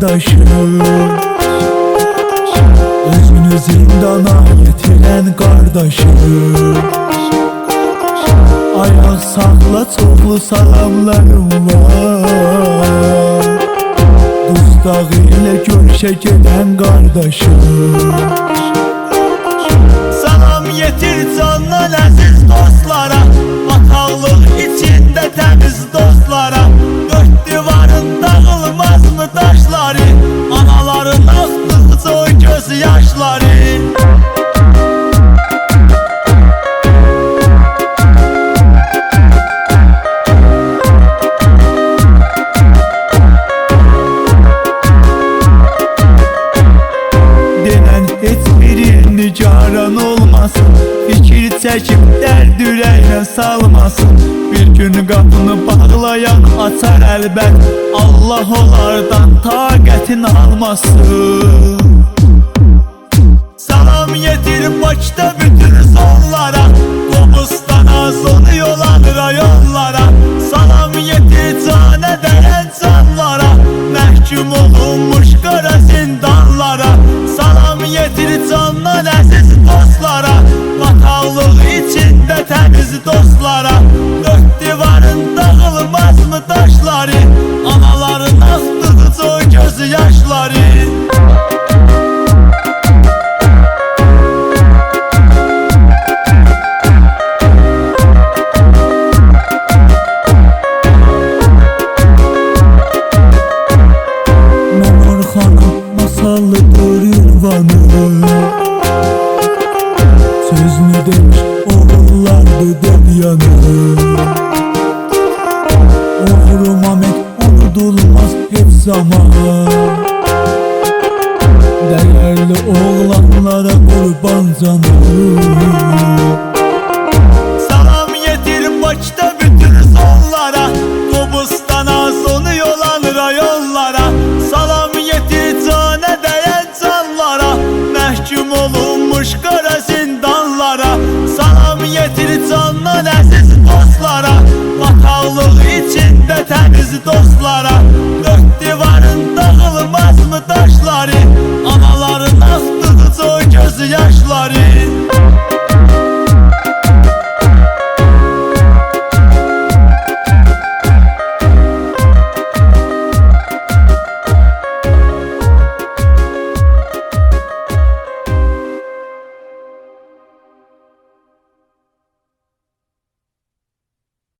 kardeşim Özünü zindana getiren kardeşim Ayak sakla çoxlu salamlarım var. Dustaq ilə görüşə gedən qardaşım Salam yetir gözyaşları Denen hiçbirini caran olmasın. Fikir çekip derd yüreğine salmasın. Bir gün qapını bağlayan açar əlbət Allah onlardan taqətin almasın. usted oğullardı dövyanı Oğru Mamet unudulmaz hep zaman Değerli oğlanlara kurban canım party